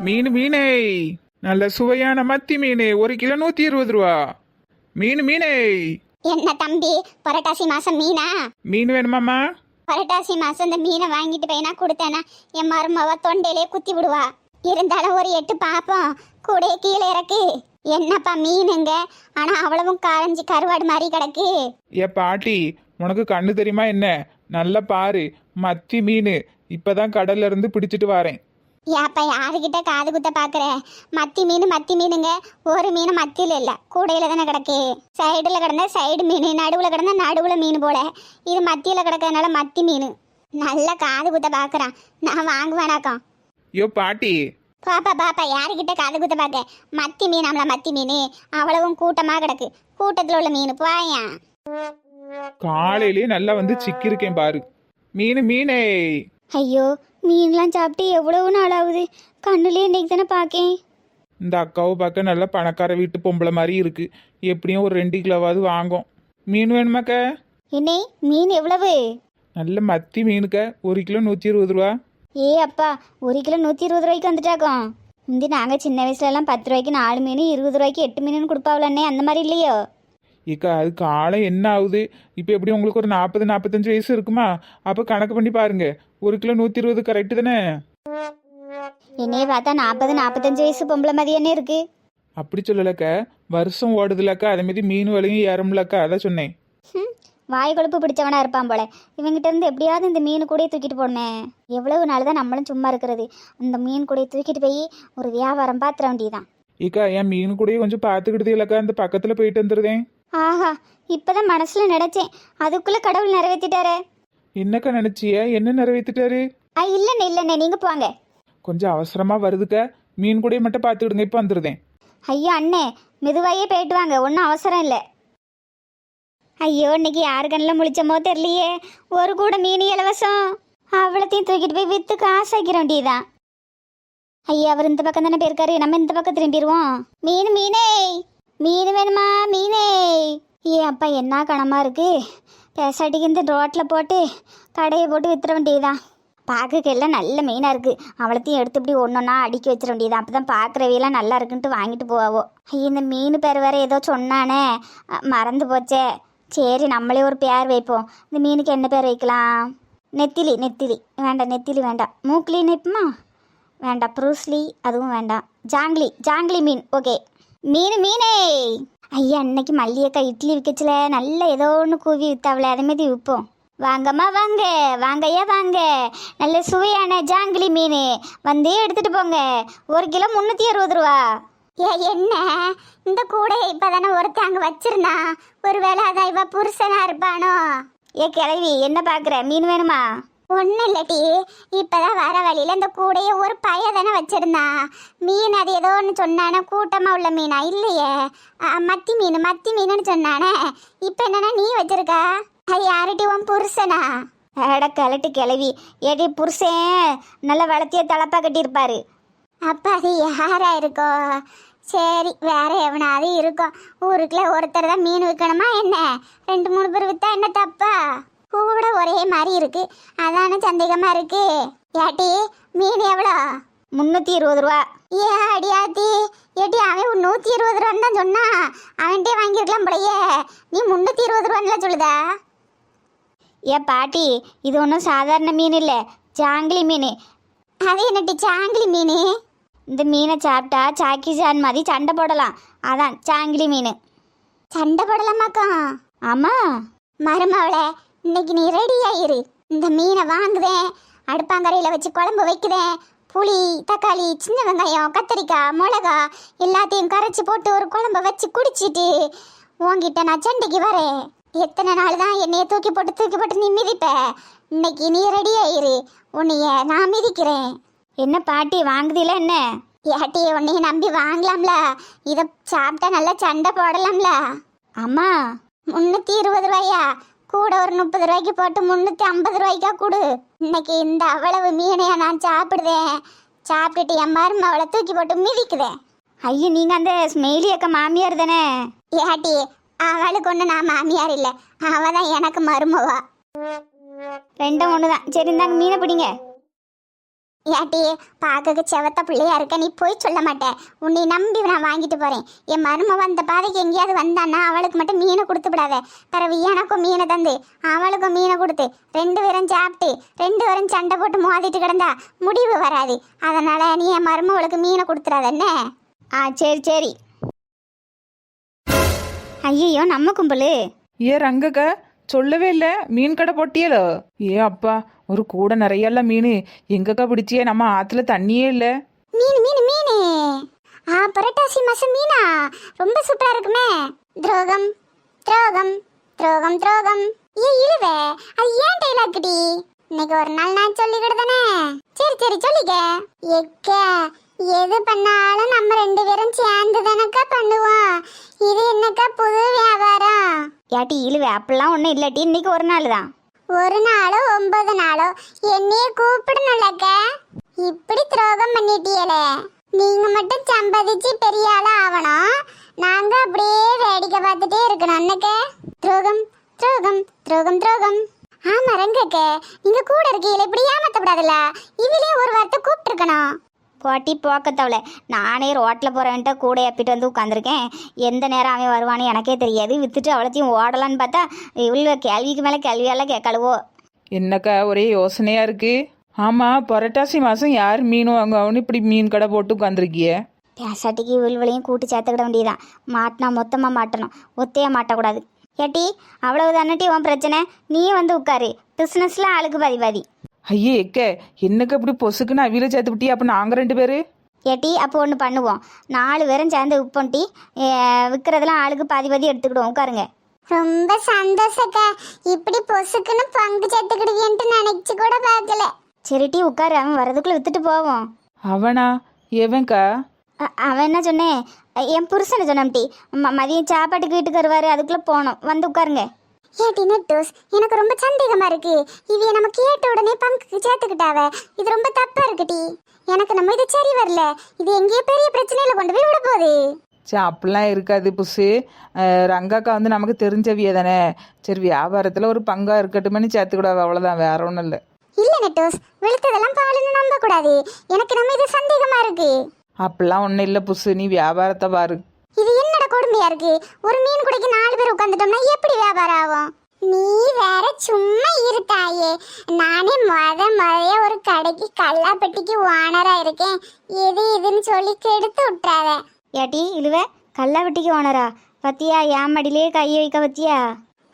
மீன் மீனே. நல்ல சுவையான மத்தி மீன். ஒரு கிலோ நூத்தி இருபது ரூபா. மீன் மீனே. என்ன தம்பி புரட்டாசி மாசம் மீனா? மீன் வேணுமாம்மா? புரட்டாசி மாசம் இந்த மீனை வாங்கிட்டு போய் நான் கொடுத்தேன்னா என் மருமவ தொண்டையிலே குத்தி விடுவா. இருந்தாலும் ஒரு எட்டு பாப்போம் கூடைய கீழே இறக்கு. என்னப்பா மீனுங்க? ஆனா அவ்வளவும் காரஞ்சி கருவாடு மாதிரி கிடக்கு. ஏ பாட்டி உனக்கு கண்ணு தெரியுமா என்ன? நல்லா பாரு மத்தி மீன். இப்பதான் கடல்ல இருந்து பிடிச்சிட்டு வரேன். ஏப்பா யாருக்கிட்ட காது குத்த பாக்குற? மத்தி மீன் மத்தி மீனுங்க. ஒரு மீன் மத்தியில இல்ல. கூடையில தானே கிடக்கு. சைடுல கிடந்தா சைடு மீன் நடுவுல கிடந்தா நடுவுல மீன் போல. இது மத்தியில கிடக்கறதுனால மத்தி மீன். நல்லா காது குத்த பாக்குறான். நான் வாங்குவேனாக்கம் ஐயோ பாட்டி. பாப்பா பாப்பா யாருக்கிட்ட காது குத்த பாக்க? மத்தி மீன் நம்மள மத்தி மீன். அவ்வளவும் கூட்டமா கிடக்கு. கூட்டத்துல உள்ள மீன் போயா. காலையிலேயே நல்லா வந்து சிக்கிருக்கேன் பாரு. மீன் மீனே. ஐயோ மீன்லாம் சாப்பிட்டு எவ்வளவு நாள் ஆகுது கண்ணுலயே இன்னைக்கு தானே பாக்கேன். இந்த அக்காவை பார்க்க நல்ல பணக்கார வீட்டு பொம்பளை மாதிரி இருக்கு. எப்படியும் ஒரு ரெண்டு கிலோவாவது வாங்கும். மீன் வேணுமாக்க? என்னே மீன் எவ்வளவு? நல்ல மத்தி மீனுக்க. ஒரு கிலோ நூற்றி இருபது ரூபா. ஏ அப்பா ஒரு கிலோ நூற்றி இருபது ரூபாய்க்கு வந்துட்டாக்கோம் முந்தி நாங்கள் சின்ன வயசுல எல்லாம் பத்து ரூபாய்க்கு நாலு மீன் இருபது ரூபாய்க்கு எட்டு மீன் கொடுப்பாவிலண்ணே அந்த மாதிரி இல்லையோ? ஏக்கா அது காலம் என்ன ஆகுது? இப்போ எப்படி உங்களுக்கு ஒரு நாற்பது நாற்பத்தஞ்சு வயசு இருக்குமா? அப்போ கணக்கு பண்ணி பாருங்க. ஒரு கிலோ நூற்றி இருபது கரெக்டு தானே? என்னைய பார்த்தா நாற்பது நாற்பத்தஞ்சு வயசு பொம்பளை மாதிரியானே இருக்கு? அப்படி சொல்லலக்க. வருஷம் ஓடுதுலக்கா. அதே மாதிரி மீன் விலையும் ஏறும்லக்கா. அதான் சொன்னேன். ஹம், வாய் கொழுப்பு பிடிச்சவனா இருப்பான் போல. இவங்கிட்ட இருந்து எப்படியாவது இந்த மீன் கூடயே தூக்கிட்டு போனேன் எவ்வளவு நாள் தான் நம்மளும் சும்மா இருக்கிறது. இந்த மீன் கூடயே தூக்கிட்டு போய் ஒரு வியாபாரம் பாத்திர வேண்டியதான் ஏக்கா என் மீன் கூடயே கொஞ்சம் பார்த்துக்கிட்டதே இல்லக்கா. அந்த பக்கத்தில் போயிட்டு வந்துருதேன். ஆஹா இப்பதான் மனசுல நினைச்சேன். அதுக்குள்ள கடவுள் நிறைவேற்றிட்டாரே என்னக்கா நினச்சிய? என்ன நிறைவேற்றிட்டாரு ஆ இல்லைண்ணே இல்லைண்ணே நீங்க போங்க. கொஞ்சம் அவசரமாக வருதுக்க. மீன் கூடயே மட்டும் பார்த்துக்கிடுங்க இப்போ வந்துருதேன். ஐயோ அண்ணே மெதுவாயே போயிட்டு வாங்க ஒன்றும் அவசரம் இல்லை. ஐயோ இன்னைக்கு யாரு கண்ணில் முழிச்சமோ தெரியலையே. ஒரு கூட மீன் இலவசம். அவ்வளோத்தையும் தூக்கிட்டு போய் விற்று காசு ஆக்கிற வேண்டியதான் ஐயா அவர் இந்த பக்கம் தானே போயிருக்காரு. நம்ம இந்த பக்கம் திரும்பிடுவோம். மீன் மீனே. மீன் வேணுமா? மீனே. ஏ அப்பா என்ன கணமா இருக்கு? பேசாட்டிக்கு இந்த ரோட்டில் போட்டு கடையை போட்டு வித்துற வேண்டியதுதான். பார்க்கறதுக்கு எல்லாம் நல்ல மீனாக இருக்குது அவளத்தையும் எடுத்து இப்படி ஒன்றா அடுக்கி வச்சிட வேண்டியது அப்போ தான் பார்க்குறவையெல்லாம் நல்லா இருக்குன்ட்டு வாங்கிட்டு போவோ இந்த மீன் பேர் வேறு ஏதோ சொன்னானே. மறந்து போச்சே. சரி நம்மளே ஒரு பேர் வைப்போம். இந்த மீனுக்கு என்ன பேர் வைக்கலாம்? நெத்திலி நெத்திலி. வேண்டாம் நெத்திலி வேண்டாம். மூக்லி நெப்புமா வேண்டாம் ப்ரூஸ்லி அதுவும் வேண்டாம். ஜாங்லி ஜாங்லி மீன். ஓகே. மீன் மீனே! ஐயா அன்னைக்கு மல்லியக்கா இட்லி விற்கச்சில நல்ல ஏதோ ஒன்று கூவி வித்தாவல அதே மாதிரி விற்போம் வாங்கம்மா வாங்க. வாங்கய்யா வாங்க. நல்ல சுவையான ஜாங்கிலி மீன். வந்து எடுத்துட்டு போங்க. ஒரு கிலோ முந்நூற்றி அறுபது ரூபா. ஏ என்ன? இந்த கூடை இப்பதானே ஒருத்தன் அங்கே வச்சிருந்தான் ஒருவேளை அதான் இவ புருஷனா இருப்பானோ? ஏ கிழவி என்ன பார்க்குற மீன் வேணுமா? ஒன்றும் இல்லட்டி இப்போதான் வர வழியில் இந்த கூடையை ஒரு பைய தானே வச்சிருந்தான் மீன் அது ஏதோ ஒன்று சொன்னானே கூட்டமாக உள்ள மீனா? இல்லையே. மத்தி மீன் மத்தி மீனுன்னு சொன்னானே. இப்போ என்னன்னா நீ வச்சிருக்கா? அது யார்கிட்ட உன் புருஷனா? அட கலட்டு கிளவி ஏடி புருஷன் நல்ல வளர்த்திய தலப்பா கட்டியிருப்பாரு. அப்பா அது யாரா இருக்கோ? சரி வேற எவனாவது இருக்கும் ஊருக்குள்ள ஒருத்தர் தான் மீன் விற்கணுமா என்ன? ரெண்டு மூணு பேர் விற்றா என்ன தப்பா? கூட ஒரே மாதிரி இருக்கு. அதானே சந்தேகமா இருக்கு? ஏட்டி மீன் எவ்வளோ? முந்நூற்றி இருபது ரூபா. ஏ அடியாத்தி ஏட்டி அவன் நூற்றி இருபது ரூபான்னு தான் சொன்னான் அவன்கிட்டே வாங்கியிருக்கலாம் போலயே. நீ முந்நூற்றி இருபது ரூபான்னு சொல்லுதா? ஏ பாட்டி இது ஒன்றும் சாதாரண மீன் இல்லை. ஜாங்கிலி மீன். அது என்னட்டி ஜாங்கிலி மீன்? இந்த மீனை சாப்பிட்டா சாக்கி சான் மாதிரி சண்டை போடலாம். அதான் சாங்கிலி மீன். சண்டை போடலாமாக்கா? ஆமாம் மருமவளே இன்னைக்கு நீ ரெடி ஆயிரு இந்த மீனை வாங்குதேன் அடுப்பாங்கரையில் வச்சு குழம்பு வைக்குதேன் புளி தக்காளி சின்ன வெங்காயம் கத்திரிக்காய் மிளகா எல்லாத்தையும் கரைச்சி போட்டு ஒரு குழம்ப வச்சு குடிச்சிட்டு உன்கிட்ட நான் சண்டைக்கு வரேன். எத்தனை நாள் தான் என்னைய தூக்கி போட்டு தூக்கி போட்டு நீ மிதிப்ப? இன்னைக்கு நீ ரெடி ஆயிரு உன்னைய நான் மிதிக்கிறேன். என்ன பாட்டி வாங்குதில என்ன? ஏட்டி உன்னைய நம்பி வாங்கலாம்ல. இதை சாப்பிட்டா நல்லா சண்டை போடலாம்ல. அம்மா. முந்நூற்றி இருபது ரூபாயா? கூட ஒரு முப்பது ரூபாய்க்கு போட்டு முந்நூற்றி ஐம்பது ரூபாய்க்கா கொடு. இன்னைக்கு இந்த அவ்வளவு மீனையா நான் சாப்பிடுதேன். சாப்பிட்டுட்டு என் மருமவளை தூக்கி போட்டு மிதிக்குதேன் ஐயோ நீங்கள் அந்த ஸ்மெயிலி அக்கா மாமியார் தானே? ஏட்டி அவளுக்கு ஒன்று நான் மாமியார் இல்லை. அவ தான் எனக்கு மருமவா. ரெண்டும் ஒன்று தான் சரி இந்தாங்க மீனை பிடிங்க. ஏட்டி பார்க்க செவத்த பிள்ளையா இருக்க நீ போய் சொல்ல மாட்டேன் உன்னை நம்பி நான் வாங்கிட்டு போறேன். என் மரும வந்த பாதைக்கு எங்கேயாவது வந்தான்னா அவளுக்கு மட்டும் மீனை கொடுத்து விடாத. பிறகு எனக்கும் மீனை தந்து அவளுக்கும் மீனை கொடுத்து ரெண்டு பேரும் சாப்பிட்டு ரெண்டு பேரும் சண்டை போட்டு மோதிட்டு கிடந்தா முடிவு வராது. அதனால நீ என் மருமவளுக்கு மீனை கொடுத்துறாத என்ன ஆ சரி சரி. ஐயோ நம்ம கும்பலு. ஏ ரங்கக்கா சொல்லவே இல்லை. மீன் கடை போட்டியலோ? ஏ அப்பா ஒரு கூட நிறையெல்லாம் மீன். எங்கக்கா பிடிச்சியே? நம்ம ஆத்துல தண்ணியே இல்லை. மீன் மீன் மீன். ஆ புரட்டாசி மாசம் மீனா? ரொம்ப சூப்பரா இருக்குமே. துரோகம் துரோகம் துரோகம் துரோகம். ஏ இழுவே. அது ஏன் டைலாக்டி இன்னைக்கு ஒரு நாள் நான் சொல்லிக்கிடுதானே சரி சரி சொல்லிக்க. எக்க எது பண்ணாலும் நம்ம ரெண்டு பேரும் சேர்ந்து தானக்கா பண்ணுவோம். இது என்னக்கா புது வியாபாரம்? ஏட்டி இழுவே. அப்படிலாம் ஒன்றும் இல்லாட்டி இன்னைக்கு ஒரு நாள் தான். ஒரு நாளோ ஒன்பது நாளோ. என்னைய கூப்பிடணும்லக்க. இப்படி துரோகம் பண்ணிட்டீங்களே நீங்க மட்டும் சம்பாதிச்சு பெரிய ஆளா ஆகணும் நாங்க அப்படியே வேடிக்கை பார்த்துட்டே இருக்கணும். அண்ணக்க. துரோகம் துரோகம் துரோகம் துரோகம். ஆமா ரங்கக்க. நீங்க கூட இருக்கீங்களே இப்படி ஏமாத்தப்படாதுல்ல இதிலே ஒரு வார்த்தை கூப்பிட்டுருக்கணும். போட்டி போக்கத்தவளை. நானே ரோட்டில் போகிறவன்ட்ட கூட ஏப்பிட்டு வந்து உட்காந்துருக்கேன் எந்த நேரம் அவன் வருவான்னு எனக்கே தெரியாது. வித்துட்டு அவ்வளோத்தையும் ஓடலான்னு பார்த்தா இவ்வளோ கேள்விக்கு மேலே கேள்வியெல்லாம் கேட்கலுவோ என்னக்கா ஒரே யோசனையா இருக்கு? ஆமா புரட்டாசி மாசம் யார் மீன் வாங்குவான்னு இப்படி மீன் கடை போட்டு உட்காந்துருக்கிய பேசாட்டிக்கு வில்வளையும் கூட்டி சேர்த்துக்கிட வேண்டியதான் மாட்டினா மொத்தமாக மாட்டணும். ஒத்தையாக மாட்டக்கூடாது. ஏட்டி அவ்வளவு தானட்டி உன் பிரச்சனை? நீயே வந்து உட்காரு பிஸ்னஸில் ஆளுக்கு பாதி பாதி. ஐயே எக்க என்னக்கா இப்படி பொசுக்குன்னு அவியில சேர்த்து விட்டியா அப்ப நாங்க ரெண்டு பேரு? ஏட்டி அப்போ ஒன்று பண்ணுவோம். நாலு பேரும் சேர்ந்து உப்பொண்டி விற்கிறதெல்லாம் ஆளுக்கு பாதி பாதி எடுத்துக்கிடுவோம் உட்காருங்க. ரொம்ப சந்தோஷக்கா. இப்படி பொசுக்குன்னு பங்கு சேர்த்துக்கிடுவியன்ட்டு நினைச்சு கூட பார்க்கல. சரிட்டி உட்காரு அவன் வரதுக்குள்ள வித்துட்டு போவோம். அவனா? எவன்க்கா? அ- அவன் என்ன சொன்னேன் என் புருஷனை சொன்னம்டி ம- மதியம் சாப்பாட்டுக்கு வீட்டுக்கு வருவாரு அதுக்குள்ள போனோம். வந்து உட்காருங்க. ஏட்டி நெட்டோஸ் எனக்கு ரொம்ப சந்தேகமா இருக்கு. இவைய நம்ம கேட்ட உடனே பங்குக்கு சேர்த்துக்கிட்டாவ. இது ரொம்ப தப்பா இருக்குடி எனக்கு நம்ம இது சரி வரல. இது எங்கேயோ பெரிய பிரச்சனையில கொண்டு போய் விட போகுது. சே அப்படிலாம் இருக்காது புசு ரங்காக்கா வந்து நமக்கு தெரிஞ்சவிய தானே. சரி வியாபாரத்துல ஒரு பங்கா இருக்கட்டும்னு சேர்த்துக்கூடாது அவ்வளவுதான். வேற ஒன்றும் இல்லை. இல்ல நெட்டோஸ் வெளுத்ததெல்லாம் பாலுன்னு நம்ப கூடாது எனக்கு நம்ம இது சந்தேகமா இருக்கு. அப்படிலாம் ஒன்றும் இல்லை புசு நீ வியாபாரத்தை பாரு. கொடுமையா இருக்கு. ஒரு மீன் குடைக்கு நாலு பேர் உட்காந்துட்டோம்னா எப்படி வியாபாரம் ஆகும்? நீ வேற சும்மா இருத்தாயே நானே முத முறைய ஒரு கடைக்கு கல்லாப்பட்டிக்கு ஓனரா இருக்கேன். எது இதுன்னு சொல்லி கெடுத்து விட்டுறாத. ஏட்டி இழுவ. கல்லாப்பட்டிக்கு ஓனரா? பத்தியா? என் மடியிலே கையை வைக்க பத்தியா?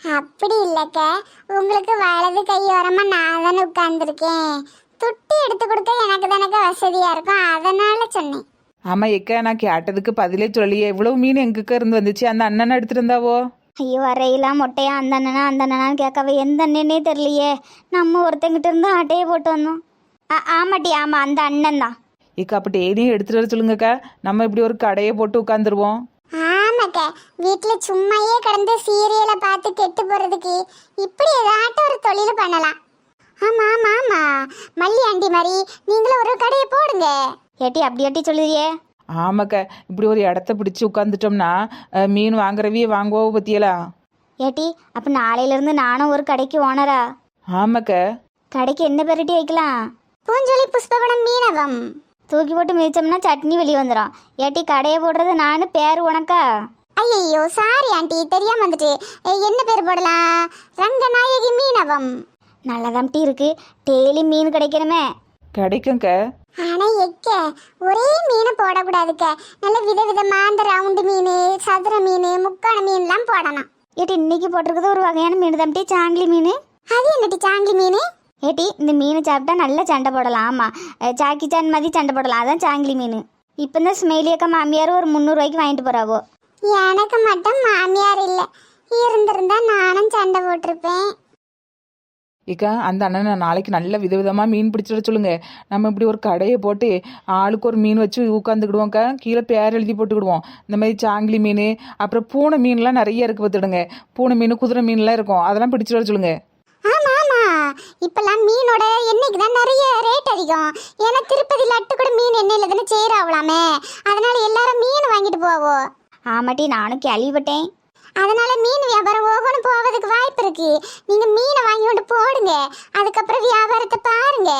அப்படி இல்லக்க. உங்களுக்கு வலது கை ஓரமா நான் தானே உட்கார்ந்துருக்கேன். துட்டி எடுத்து கொடுக்க எனக்கு தானக்க வசதியா இருக்கும்? அதனால சொன்னேன். ஆமா எக்கா நான் கேட்டதுக்கு பதிலே சொல்லியே இவ்வளவு மீன் எங்கக்கா இருந்து வந்துச்சு? அந்த அண்ணன் எடுத்துட்டு இருந்தாவோ ஐயோ அறையெல்லாம் மொட்டையா அந்த அண்ணனா அந்த அண்ணனான்னு கேட்கவே எந்த அண்ணனே தெரியலையே. நம்ம ஒருத்தங்கிட்ட இருந்து அட்டையை போட்டு வந்தோம். ஆ ஆமாட்டி ஆமா அந்த அண்ணன் தான். ஏக்கா அப்ப டெய்லியும் எடுத்துட்டு வர சொல்லுங்கக்கா. நம்ம இப்படி ஒரு கடையை போட்டு உட்காந்துருவோம் ஆமாக்க வீட்டில் சும்மையே கிடந்து சீரியலை பார்த்து கெட்டு போகிறதுக்கு இப்படி ஏதாட்டும் ஒரு தொழில் பண்ணலாம். ஆமா ஆமா ஆமா. மல்லி ஆண்டி மாதிரி நீங்களும் ஒரு கடையை போடுங்க. ஏட்டி அப்படி ஏட்டி சொல்லுதியே ஆமாக்கா இப்படி ஒரு இடத்த பிடிச்சி உட்காந்துட்டோம்னா அஹ், மீன் வாங்குறவியே வாங்குவோ பத்தியலா? ஏட்டி அப்போ நாளையிலேருந்து நானும் ஒரு கடைக்கு ஓனரா? ஆமாக்கா. கடைக்கு என்ன பெரட்டி வைக்கலாம்? பூஞ்சொலி புஷ்பவனம் மீனவம். தூக்கி போட்டு மிதிச்சோம்னா சட்னி வெளியே வந்துடும் ஏட்டி கடையை போடுறது நானு பேர் உனக்கா? ஐயோ சாரி ஆண்டி தெரியாம வந்துட்டு. என்ன பேர் போடலாம்? ரங்கநாயகி மீனவம். நல்லதாம் டீ இருக்கு. டெய்லி மீன் கிடைக்கணுமே. கிடைக்கும்க்கா. ஆனா எக்க ஒரே மீனை போடக்கூடாதுக்க. நல்ல விதவிதமா அந்த ரவுண்டு மீன் சதுர மீன் முக்கான மீன்லாம் போடணும். ஏட்டி இன்னைக்கு போட்டிருக்கிறது ஒரு வகையான மீன் டீ சாங்கிலி மீன். அது என்னடி சாங்கிலி மீன்? ஏட்டி இந்த மீன் சாப்பிட்டா நல்ல சண்டை போடலாம் ஆமா. அஹ் சாக்கி சான் மாதிரி சண்டை போடலாம் அதான் சாங்கிலி மீன். இப்போ தான் ஸ்மெயிலியக்கா மாமியார் ஒரு முந்நூறுவாய்க்கு வாங்கிட்டு போறாவோ? எனக்கு மட்டும் மாமியார் இல்லை. இருந்திருந்தா நானும் சண்டை போட்டிருப்பேன். ஏக்கா அந்த அண்ணனை நாளைக்கு நல்ல விதவிதமாக மீன் பிடிச்சிட சொல்லுங்க. நம்ம இப்படி ஒரு கடையை போட்டு ஆளுக்கு ஒரு மீன் வச்சு உட்காந்துக்கிடுவோம்க்கா கீழே பேர் எழுதி போட்டுக்கிடுவோம். இந்த மாதிரி சாங்கிலி மீன் அப்புறம் பூனை மீன்லாம் நிறைய இருக்கு பார்த்துடுங்க. பூனை மீன் குதிரை மீன்லாம் இருக்கும். அதெல்லாம் பிடிச்சிட்டு வர சொல்லுங்க. ஆமா ஆமா. இப்பெல்லாம் மீனோட எண்ணெய்க்கு தான் நிறைய ரேட் அதிகம். ஏன்னா திருப்பதி லட்டு கூட மீன் எண்ணெயில தானே சேராவலாமே. அதனால எல்லாரும் மீன் வாங்கிட்டு போவோம் ஆமாட்டி நானும் கேள்விப்பட்டேன். அதனால மீன் வியாபாரம் ஓகணும் போவதுக்கு வாய்ப்பு இருக்கு. நீங்க மீனை வாங்கி கொண்டு போடுங்க. அதுக்கப்புறம் வியாபாரத்தை பாருங்க.